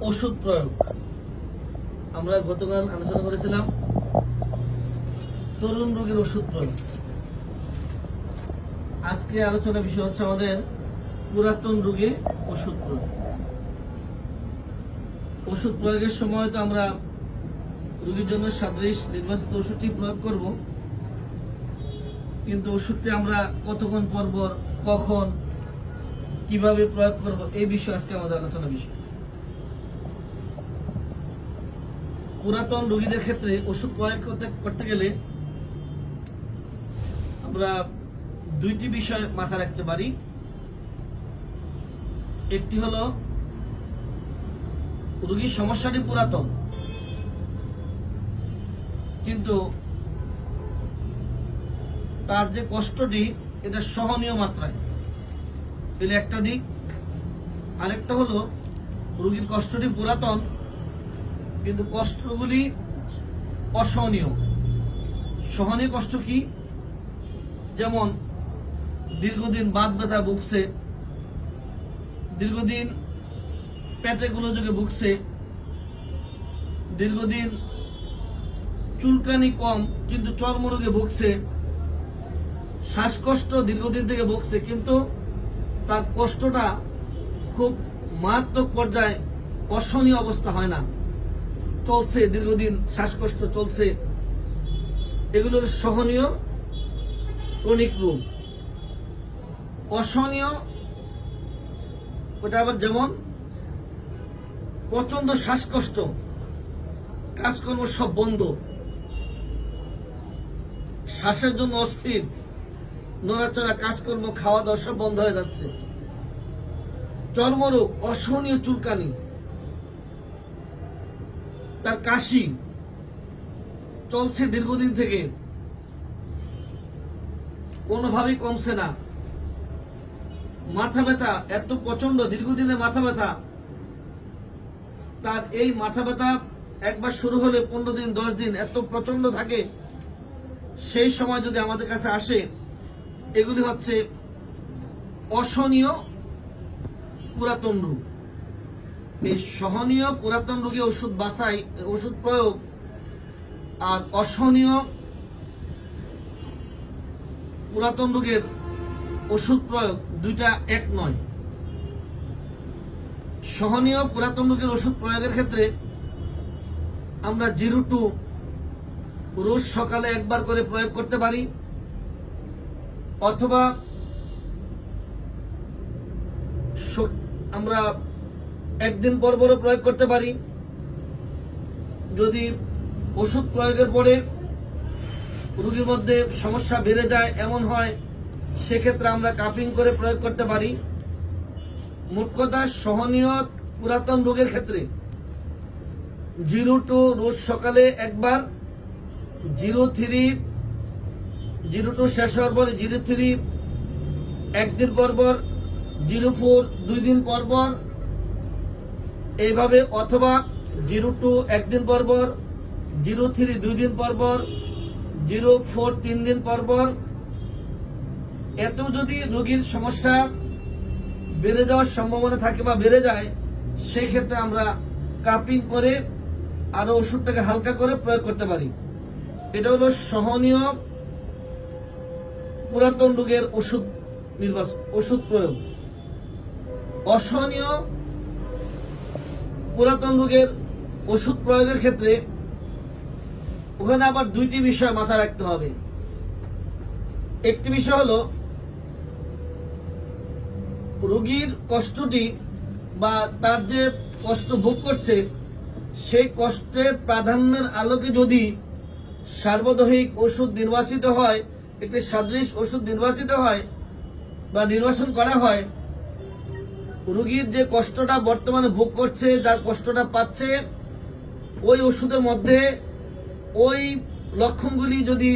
ওষুধ প্রয়োগ। আমরা গতকাল আলোচনা করেছিলাম তরুণ রোগের ওষুধ প্রয়োগ। আজকে আলোচনা বিষয় হচ্ছে আমাদের পুরাতন রোগে ওষুধ প্রয়োগ। ওষুধ প্রয়োগের সময় তো আমরা রোগীর জন্য সাদৃশ নির্বাচিত ওষুধটি প্রয়োগ করব। কিন্তু ওষুধটি আমরা কতক্ষণ পর পর, কখন, কীভাবে প্রয়োগ করব, এই বিষয়ে আজকে আমাদের আলোচনা বিষয়। পুরাতন রোগীদের ক্ষেত্রে ওষুধ প্রয়োগ করতে করতে গেলে আমরা দুইটি বিষয় মাথায় রাখতে পারি। একটি হলো, রোগীর সমস্যাটি পুরাতন। কিন্তু তার যে কষ্টটি, এটা সহনীয় মাত্রায়। এটা একটা দিক। আরেকটা হলো, রোগীর কষ্টটি পুরাতন কিন্তু কষ্টগুলি অসহনীয়। সহনীয় কষ্ট কি? যেমন, দীর্ঘদিন বাত ব্যথা ভুগছে, দীর্ঘদিন পেটে গোলযোগে ভুগছে, দীর্ঘদিন চুলকানি কম, কিন্তু চর্মরোগে ভুগছে, শ্বাসকষ্ট দীর্ঘদিন থেকে ভুগছে, কিন্তু তার কষ্টটা খুব মারাত্মক পর্যায়ে অসহনীয় অবস্থা হয় না। চলছে, দীর্ঘদিন শ্বাসকষ্ট চলছে, এগুলোর সহনীয় ক্রনিক রোগ। অসহনীয়, ওটা আবার যেমন প্রচণ্ড শ্বাসকষ্ট, কাজকর্ম সব বন্ধ। শ্বাসের জন্য অস্থির, নড়াচড়া, কাজকর্ম খাওয়া দাওয়া সব বন্ধ হয়ে যাচ্ছে। চর্মরোগ, অসহনীয় চুলকানি। তার কাশি চলছে দীর্ঘদিন থেকে। কোনোভাবেই কমছে না। মাথা ব্যথা, এত প্রচণ্ড দীর্ঘদিনের মাথা ব্যথা। তার এই মাথা ব্যথা একবার শুরু হলে পনেরো দিন, দশ দিন এত প্রচণ্ড থাকে। সেই সময় যদি আমাদের কাছে আসে, এগুলি হচ্ছে অসহনীয় পুরাতন রোগ এই সহনীয় পুরাতন রোগে ওষুধ বাছাই, ওষুধ প্রয়োগ আর অসহনীয় পুরাতন রোগের ওষুধ প্রয়োগ দুইটা এক নয়। সহনীয় পুরাতন রোগের ওষুধ প্রয়োগের ক্ষেত্রে আমরা জিরো টু রোজ সকালে একবার করে প্রয়োগ করতে পারি, অথবা আমরা একদিন পর পরও প্রয়োগ করতে পারি। যদি ওষুধ প্রয়োগের পরে রুগীর মধ্যে সমস্যা বেড়ে যায়, এমন হয়, সেক্ষেত্রে আমরা কাপিং করে প্রয়োগ করতে পারি। মোট সহনীয় পুরাতন রোগের ক্ষেত্রে। জিরো টু রোজ সকালে একবার, জিরো থ্রি, জিরো টু শেষ হওয়ার পরে জিরো থ্রি, একদিন পর পর, জিরো ফোর, দুই দিন পর পর এইভাবে অথবা জিরো টু একদিন পর পর, জিরো থ্রি দুই দিন পর পর, জিরো ফোর তিন দিন পর পর এত যদি রোগীর সমস্যা বেড়ে যাওয়ার সম্ভাবনা থাকে বা বেড়ে যায় সেই ক্ষেত্রে আমরা কাপিং করে আরও ওষুধটাকে হালকা করে প্রয়োগ করতে পারি। এটা হলো সহনীয় পুরাতন রোগের ওষুধ নির্বাচন, ওষুধ প্রয়োগ। অসহনীয় পুরাতন রোগের ওষুধ প্রয়োগের ক্ষেত্রে ওখানে আবার দুইটি বিষয় মাথায় রাখতে হবে। একটি বিষয় হলো, রোগীর কষ্টটি বা তার যে কষ্ট ভোগ করছে, সেই কষ্টের প্রাধান্যের আলোকে যদি সার্বদহিক ওষুধ নির্বাচিত হয়, একটি সাদৃশ ওষুধ নির্বাচিত হয় বা নির্বাচন করা হয় রোগীর যে কষ্টটা বর্তমানে ভোগ করছে, যার কষ্টটা পাচ্ছে, ওই ওষুধের মধ্যে ওই লক্ষণগুলি যদি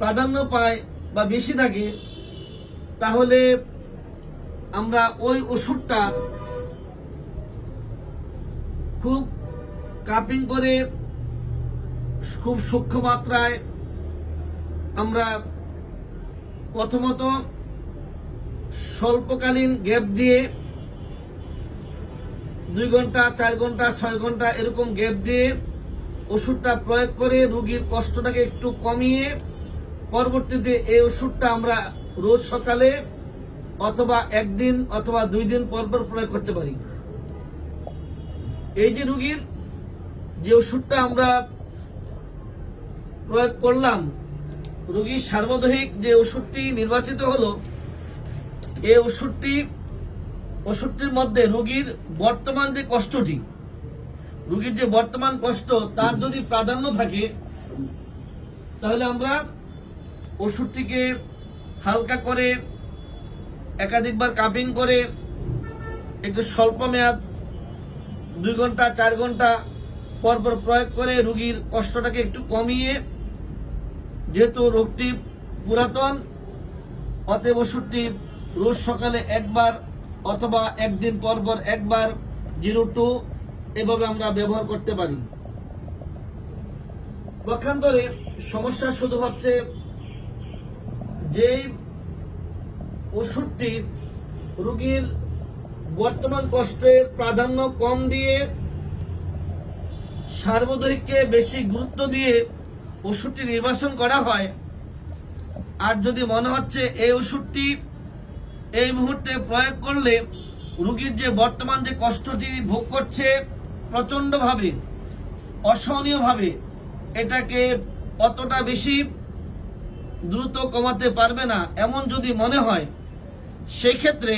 প্রাধান্য পায় বা বেশি থাকে, তাহলে আমরা ওই ওষুধটা খুব কাপিং করে, খুব সূক্ষ্ম মাত্রায় আমরা প্রথমত স্বল্পকালীন গ্যাপ দিয়ে দুই ঘণ্টা, চার ঘণ্টা, ছয় ঘণ্টা এরকম গ্যাপ দিয়ে ওষুধটা প্রয়োগ করে রুগীর কষ্টটাকে একটু কমিয়ে পরবর্তীতে এই ওষুধটা আমরা রোজ সকালে অথবা একদিন অথবা দুই দিন পর পর প্রয়োগ করতে পারি। এই যে রুগীর যে ওষুধটা আমরা প্রয়োগ করলাম, রুগীর সার্বদহিক যে ওষুধটি নির্বাচিত হলো, এই ওষুধটি ওষুধটির মধ্যে রোগীর বর্তমান যে কষ্টটি, রোগীর যে বর্তমান কষ্ট, তার যদি প্রাধান্য থাকে, তাহলে আমরা ওষুধটিকে হালকা করে, একাধিকবার কাপিং করে, একটু স্বল্প মেয়াদ, দুই ঘণ্টা, চার ঘণ্টা পর পর প্রয়োগ করে রুগীর কষ্টটাকে একটু কমিয়ে, যেহেতু রোগটি পুরাতন, অতএব ওষুধটি রোজ সকালে একবার অথবা একদিন পর পর একবার জিরো টু এভাবে আমরা ব্যবহার করতে পারি। পক্ষান্তরে সমস্যা শুধু হচ্ছে যেই ওষুধটি রোগীর বর্তমান কষ্টের প্রাধান্য কম দিয়ে সার্বদয়িককে বেশি গুরুত্ব দিয়ে ওষুধটি নির্বাচন করা হয়, আর যদি মনে হচ্ছে এই ওষুধটি এই মুহূর্তে প্রয়োগ করলে রুগীর যে বর্তমান যে কষ্টটি ভোগ করছে প্রচন্ডভাবে অসহনীয়ভাবে, এটাকে অতটা বেশি দ্রুত কমাতে পারবে না এমন যদি মনে হয় সেই ক্ষেত্রে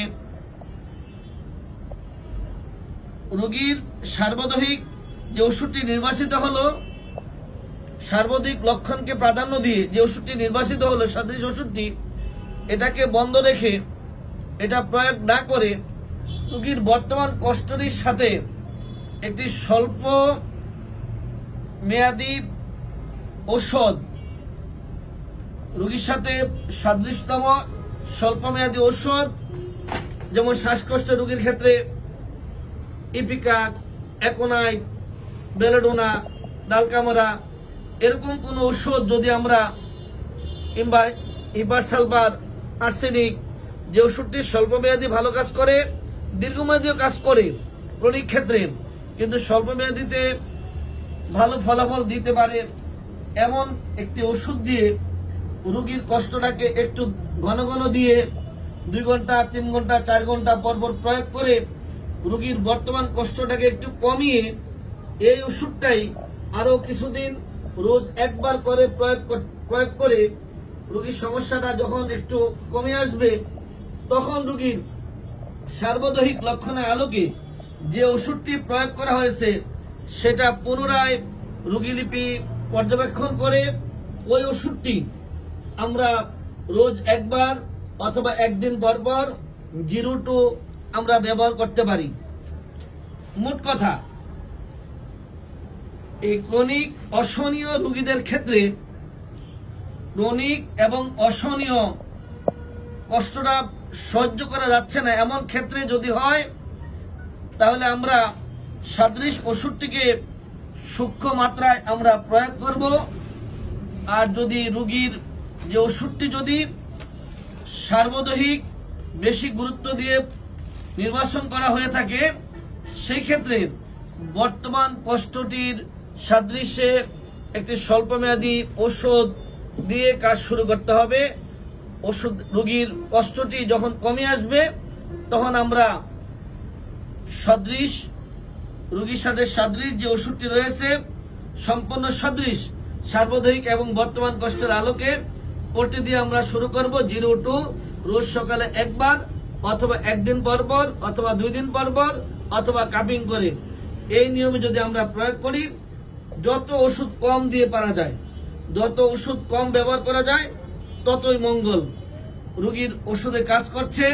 রোগীর সার্বদহিক যে ওষুধটি নির্বাচিত হলো সার্বদিক লক্ষণকে প্রাধান্য দিয়ে যে ওষুধটি নির্বাচিত হলো সদৃশ ওষুধটি, এটাকে বন্ধ রেখে এটা প্রয়োগ না করে রোগীর বর্তমান কষ্টটির সাথে একটি স্বল্প মেয়াদি ঔষধ রুগীর সাথে সাদৃশ্যতম স্বল্প মেয়াদি ঔষধ, যেমন শ্বাসকষ্ট রোগীর ক্ষেত্রে ইপিকা অ্যাকোনাইট, বেলোডোনা, ডালকামরা, এরকম কোনো ঔষধ যদি আমরা কিংবা ইবার সালবার, আর্সেনিক যে ওষুধটি স্বল্পমেয়াদী ভালো কাজ করে, দীর্ঘমেয়াদীও কাজ করে ক্রনিক ক্ষেত্রে, কিন্তু স্বল্পমেয়াদীতে ভালো ফলাফল দিতে পারে এমন একটি ওষুধ দিয়ে রুগীর কষ্টটাকে একটু ঘন ঘন দিয়ে দুই ঘণ্টা, তিন ঘণ্টা, চার ঘণ্টা পর পর প্রয়োগ করে রুগীর বর্তমান কষ্টটাকে একটু কমিয়ে এই ওষুধটাই আরও কিছুদিন রোজ একবার করে প্রয়োগ প্রয়োগ করে রুগীর সমস্যাটা যখন একটু কমে আসবে তখন রোগীর সার্বদহিক লক্ষণের আলোকে যে ওষুধটি প্রয়োগ করা হয়েছে, সেটা পুনরায় রোগীলিপি পর্যবেক্ষণ করে ওই ওষুধটি আমরা রোজ একবার অথবা একদিন পর পর জিরো টু আমরা ব্যবহার করতে পারি। মোট কথা, এই ক্রনিক অসহনীয় রুগীদের ক্ষেত্রে ক্রনিক এবং অসহনীয় কষ্টটা সহ্য করা যাচ্ছে না। এমন ক্ষেত্রে যদি হয়, তাহলে আমরা সাদৃশ ওষুধটিকে সূক্ষ্ম মাত্রায় আমরা প্রয়োগ করব। আর যদি রুগীর যে ওষুধটি যদি সার্বদহিক বেশি গুরুত্ব দিয়ে নির্বাচন করা হয়ে থাকে, সেই ক্ষেত্রে বর্তমান কষ্টটির সাদৃশ্যে একটি স্বল্পমেয়াদী ওষুধ দিয়ে কাজ শুরু করতে হবে। ওষুধ রোগীর কষ্টটি যখন কমে আসবে, তখন আমরা সদৃশ, রোগীর সাথে সদৃশ যে ওষুধটি রয়েছে, সম্পূর্ণ সদৃশ সার্বদহিক এবং বর্তমান কষ্টের আলোকে, ওটি দিয়ে আমরা শুরু করব জিরো টু, রোজ সকালে একবার অথবা একদিন পর পর অথবা দুই দিন পর পর অথবা কাপিং করে। এই নিয়মে যদি আমরা প্রয়োগ করি, যত ওষুধ কম দিয়ে পারা যায়, যত ওষুধ কম ব্যবহার করা যায় ততই মঙ্গল। রুগীর ওষুধে কাজ করছে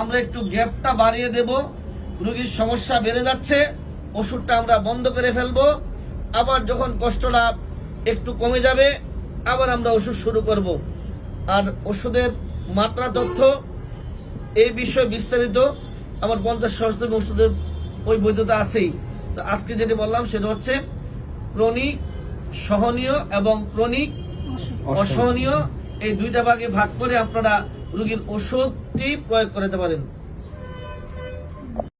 আমরা একটু গ্যাপটা বাড়িয়ে দেব। রুগীর সমস্যা বেড়ে যাচ্ছে ওষুধটা আমরা বন্ধ করে ফেলব। আবার যখন কষ্টটা একটু কমে যাবে আবার আমরা ওষুধ শুরু করব। আর ওষুধের মাত্রা তথ্য এই বিষয়ে বিস্তারিত আমার পঞ্চাশ সহস্র ওষুধের ওই বৈধতা আছেই। তো আজকে যেটা বললাম সেটা হচ্ছে ক্রনিক সহনীয় এবং ক্রনিক অসহনীয়। এই দুইটা ভাগে ভাগ করে আপনারা রুগীর ওষুধটি প্রয়োগ করাতে পারেন।